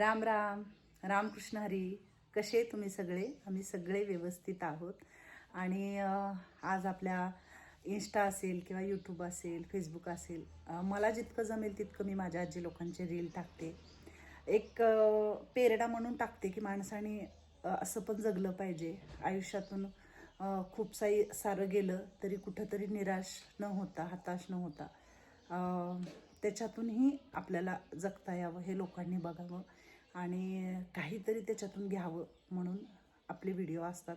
राम राम रामकृष्ण हरी. कसे तुम्ही सगळे? आम्ही सगळे व्यवस्थित आहोत. आणि आज आपल्या इन्स्टा असेल किंवा यूट्यूब असेल फेसबुक असेल मला जितकं जमेल तितकं मी माझ्या आजी लोकांचे रील टाकते. एक पेरडा म्हणून टाकते की माणसाने असं पण जगलं पाहिजे. आयुष्यातून खूप साई सारं गेलं तरी कुठंतरी निराश न होता हताश न होता त्याच्यातूनही आपल्याला जगता यावं हे लोकांनी बघावं. आणि काहीतरी त्याच्यातून घ्यावं म्हणून आपले व्हिडिओ असतात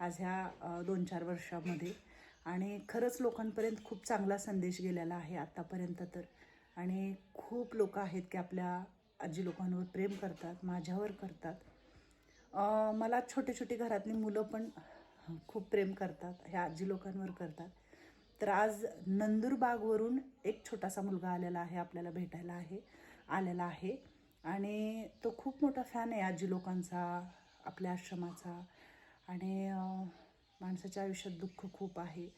आज ह्या दोन चार वर्षामध्ये. आणि खरंच लोकांपर्यंत खूप चांगला संदेश गेलेला आहे आत्तापर्यंत तर. आणि खूप लोक आहेत की आपल्या आजी लोकांवर प्रेम करतात माझ्यावर करतात. मला छोटे छोटे घरातली मुलं पण खूप प्रेम करतात ह्या आजी लोकांवर करतात. तर आज नंदुरबागवरून एक छोटासा मुलगा आलेला आहे आपल्याला भेटायला आहे आलेला आहे. आणि तो खूप मोठा फॅन आहे आजी लोकांचा आपल्या आश्रमाचा. आणि माणसाच्या आयुष्यात दुःख खूप आहे.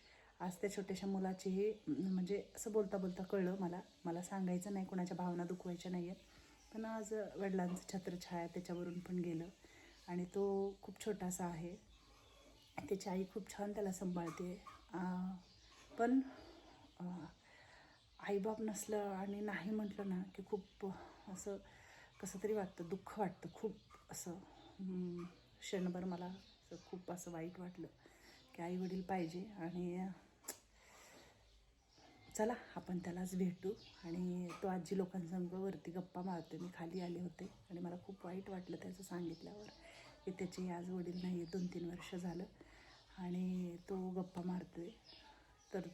आज त्या छोट्याशा मुलाची हे म्हणजे असं बोलता बोलता कळलं मला. मला सांगायचं नाही कोणाच्या भावना दुखवायच्या नाही आहेत पण आज वडिलांचं छत्रछाया त्याच्यावरून पण गेलं. आणि तो खूप छोटासा आहे. त्याची आई खूप छान त्याला सांभाळते. पण आईबाप नसलं आणि नाही म्हटलं ना की खूप असं कसं तरी वाटतं दुःख वाटतं खूप असं क्षणभर मला असं खूप असं वाईट वाटलं की आई वडील पाहिजे आणि चला आपण त्यालाच भेटू. आणि तो आजी लोकांसंग वरती गप्पा मारते मी खाली आले होते आणि मला खूप वाईट वाटलं त्याचं सांगितल्यावर की त्याचे आज वडील नाही आहे दोन तीन वर्ष झालं आणि तो गप्पा मारतो आहे तर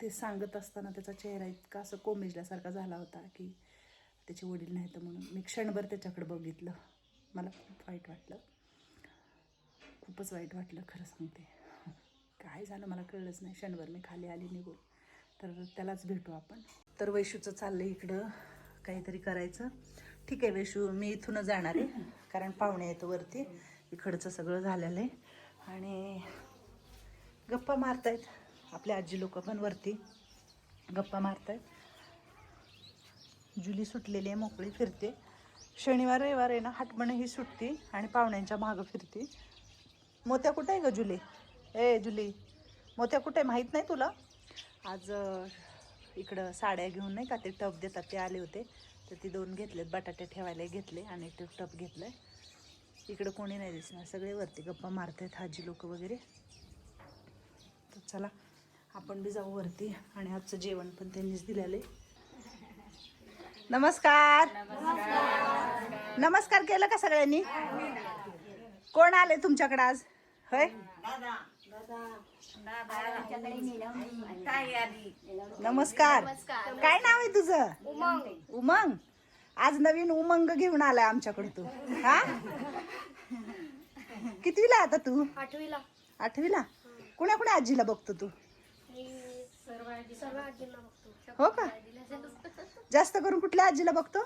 ते सांगत असताना त्याचा चेहरा इतका असं कोमेजल्यासारखा झाला होता की त्याचे वडील नाही तर म्हणून मी क्षणभर त्याच्याकडे बघितलं. मला खूप वाईट वाटलं. खूपच वाईट वाटलं खरं सांगते. काय झालं मला कळलंच नाही. क्षणभर मी खाली आली निघून. तर त्यालाच भेटू आपण. तर वैशूचं चाललं इकडं काहीतरी करायचं. ठीक आहे वैशू मी इथूनच जाणार आहे. कारण पाहुणे आहेत वरती. इकडचं सगळं झालेलं आहे. आणि गप्पा मारतायत. आपले आजी लोक पण वरती गप्पा मारतायत. जुली सुटलेली आहे मोकळी फिरते. शनिवार रविवार आहे ना हटमणे ही सुटती आणि पाहुण्यांच्या मागं फिरते. मोत्या कुठे आहे ग जुली? ए जुली मोत्या कुठे आहे? माहीत नाही तुला? आज इकडं साड्या घेऊन नाही का ते टप देतात ते आले होते. तर ती दोन घेतलेत बटाटे ठेवायला घेतले आणि ते टप घेतलं आहे इकडं कोणी नाही दिसणार सगळे वरती गप्पा मारतात हाजी लोक वगैरे. तर चला आपण बी जाऊ वरती आणि आजचं जेवण पण त्यांनीच दिलेलं आहे. नमस्कार. नमस्कार केलं का सगळ्यांनी? कोण आले तुमच्याकडे आज? होय? नमस्कार. काय नाव आहे तुझं? उमंग. उमंग आज नवीन उमंग घेऊन आलाय आमच्याकडे तू. हा? कितवीला आता तू? आठवीला. आठवीला? कुण्या कुण्या आजीला बघतो तू मी सर्व सर्व आजींना बघतो हो का? जास्त करून कुठल्या आजीला बघतो?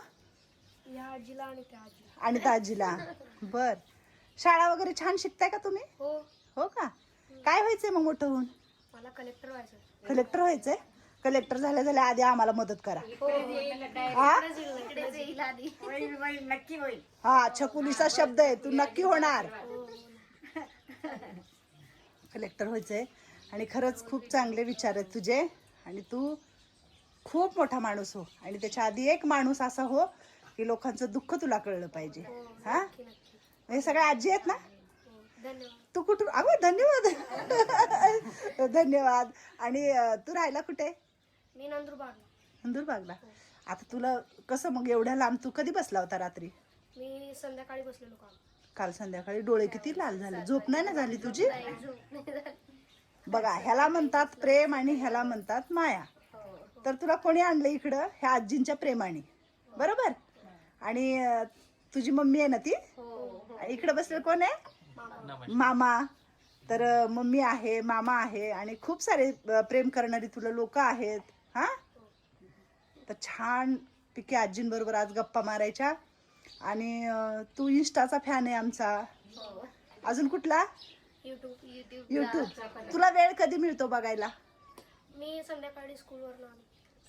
या आजीला आणि त्या आजीला. आणि त्या आजीला. बर. शाळा वगैरे छान शिकताय का तुम्ही? हो. हो का? काय व्हायचंय मग मोठं होऊन? मला कलेक्टर व्हायचं कलेक्टर व्हायचंय? कलेक्टर झाल्या झाल्या आधी आम्हाला मदत करा. हा? हा छकुलीचा शब्द आहे. तू नक्की होणार. कलेक्टर व्हायचंय. आणि खरंच खूप चांगले विचार आहेत तुझे. आणि तू खूप मोठा माणूस हो. आणि त्याच्या आधी एक माणूस असा हो की लोकांचं दुःख तुला कळलं पाहिजे. हा नक्की नक्की. हे सगळ्या आजी आहेत ना? हो तू कुठून? अगं धन्यवाद. धन्यवाद. आणि तू राहिला कुठे? मी नंदुरबारला. नंदुरबागला आता तुला कसं मग एवढ्या लांब तू कधी बसला होता रात्री? मी संध्याकाळी बसलेलो काल. संध्याकाळी? डोळे किती लाल झाले. झोप नाही ना झाली तुझी? बघा ह्याला म्हणतात प्रेम आणि ह्याला म्हणतात माया. तर तुला कोणी आणलं इकडं? ह्या आजींच्या प्रेमाने. बरोबर? आणि तुझी मम्मी आहे ना ती? इकडं बसलेलं कोण आहे? मामा. तर मम्मी आहे मामा आहे आणि खूप सारे प्रेम करणारी तुला लोक आहेत. हा? तर छान पिके आजींबरोबर आज गप्पा मारायच्या. आणि तू इंस्टाचा फॅन आहे आमचा. अजून कुठला? युट्यूब युट्यूब युट्यूब तुला वेळ कधी मिळतो बघायला? मी संध्याकाळी स्कूलवर आलो.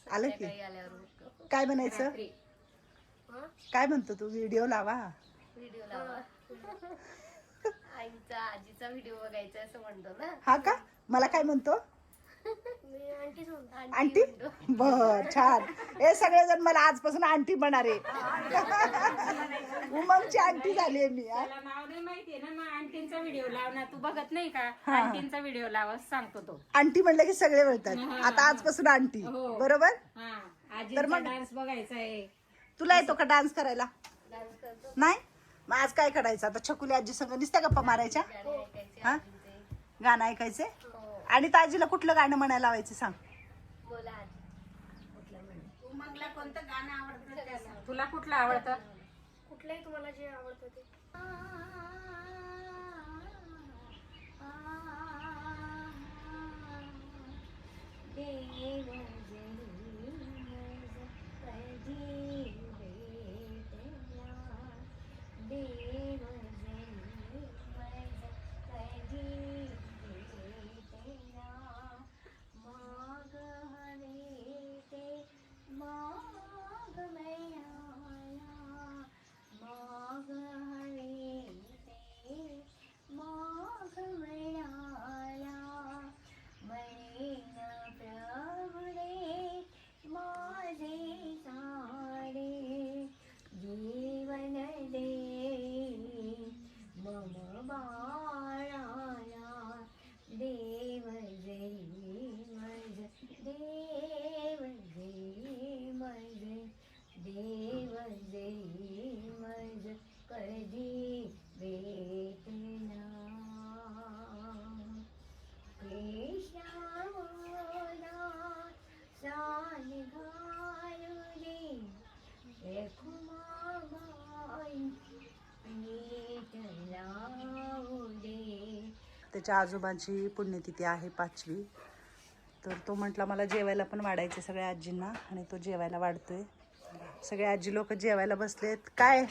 आलं की? काय बनायचं हा? काय म्हणतो तू? व्हिडिओ लावा. व्हिडिओ लावा. आईचा आजीचा व्हिडिओ बघायचा असं म्हणतो ना. हा का? मला काय म्हणतो? आंटी बर छान. हे सगळेजण मला आजपासून आंटी म्हणणार आहे उमंगची आंटी झाली आहे मी. त्याला नाव नाही माहितीये ना मग आंटींचा व्हिडिओ लाव ना. तू बघत नाही का? हा. आंटींचा व्हिडिओ लाव असं सांगतो तो. आंटी म्हणलं की सगळे बोलतात. आता आजपासून आंटी. हो. बरोबर? हा. तर आजीचा मग- डान्स बघायचा आहे तुला येतो का डान्स करायला? नाही? मग आज काय करायचं? आता छकुली आजी संग नुसत्या गप्पा मारायच्या? गाणे ऐकायचे हा? गाणं ऐकायचे हो. आणि ताजीला कुठलं गाणं म्हणायला लावायचं सांग. बोला आजी. कुठलं म्हणे? उमंगला कोणतं गाणं आवडतं तुला कुठलं आवडतं? कुठलंही तुम्हाला जे आवडतं ते. देव जरी मज कधी भेटला देव जरी मज कधी भेटला माग हवे ते माग मिळाला माग हवे ते माग मिळाला म्हणेन प्रभुडे माझे सारे जीवन दे मम त्याच्या आजोबांची पुण्यतिथी आहे पाचवी. तर तो म्हटला मला जेवायला पण वाढायचं सगळ्या आजींना आणि तो जेवायला वाढतोय. सगळे आजी लोक जेवायला बसलेत. काय?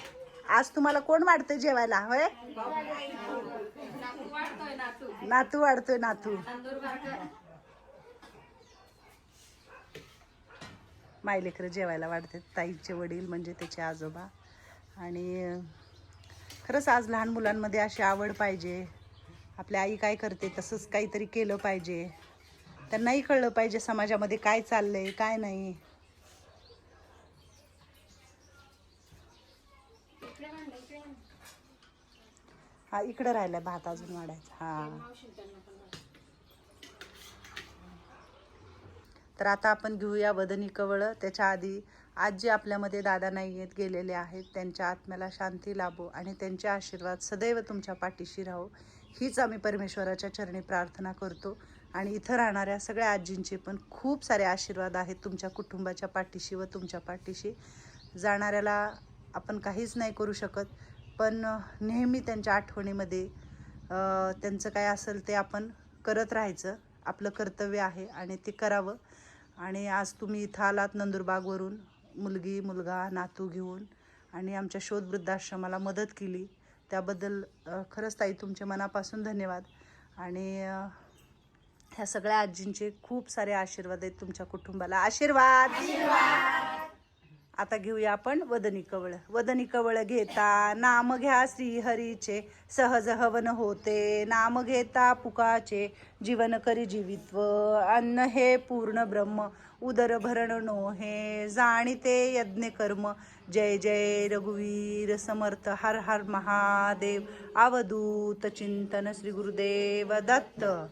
आज तुम्हाला कोण वाढतंय जेवायला? होय? नातू वाढतोय नातू. मायलेकरं जेवायला वाढतात. ताईचे वडील म्हणजे त्याचे आजोबा. आणि खरंच आज लहान मुलांमध्ये अशी आवड पाहिजे. आपल्या आई काय करते तसंच काहीतरी केलं पाहिजे. त्यांनाही कळलं पाहिजे समाजामध्ये काय चाललंय काय नाही. हा इकडं राहिलाय भात अजून वाढायचा. हा. तर आता आपण घेऊया वदनी कवळं. त्याच्या आधी आज जे आपल्यामध्ये दादा नाही आहेत गेलेले आहेत. त्यांच्या आत्म्याला शांती लाभो आणि त्यांचे आशीर्वाद सदैव तुमच्या पाठीशी राहो. हीच आम्ही परमेश्वराच्या चरणी प्रार्थना करतो. आणि इथं राहणाऱ्या सगळ्या आजींचे पण खूप सारे आशीर्वाद आहेत तुमच्या कुटुंबाच्या पाठीशी व तुमच्या पाठीशी. जाणाऱ्याला आपण काहीच नाही करू शकत पण नेहमी त्यांच्या आठवणीमध्ये त्यांचं काय असेल ते आपण करत राहायचं. आपलं कर्तव्य आहे आणि ते करावं. आणि आज तुम्ही इथं आलात नंदुरबागवरून मुलगी मुलगा नातू घेऊन आणि आमच्या शोध वृद्धाश्रमाला मदत केली. त्याबद्दल खरंच ताई तुमचे मनापासून धन्यवाद. आणि ह्या सगळ्या आजींचे खूप सारे आशीर्वाद आहेत तुमच्या कुटुंबाला. आशीर्वाद! आता घेऊया आपण वदनी कवळ. वदनी कवळ घेता नाम घ्या श्रीहरीचे. सहज हवन होते नाम घेता पुकाचे. जीवन करी जीवित्व अन्न हे पूर्ण ब्रह्म. उदर भरण नोहे जाणीते यज्ञ कर्म. जय जय रघुवीर समर्थ हर हर महादेव. अवधूत चिंतन श्री गुरुदेव दत्त.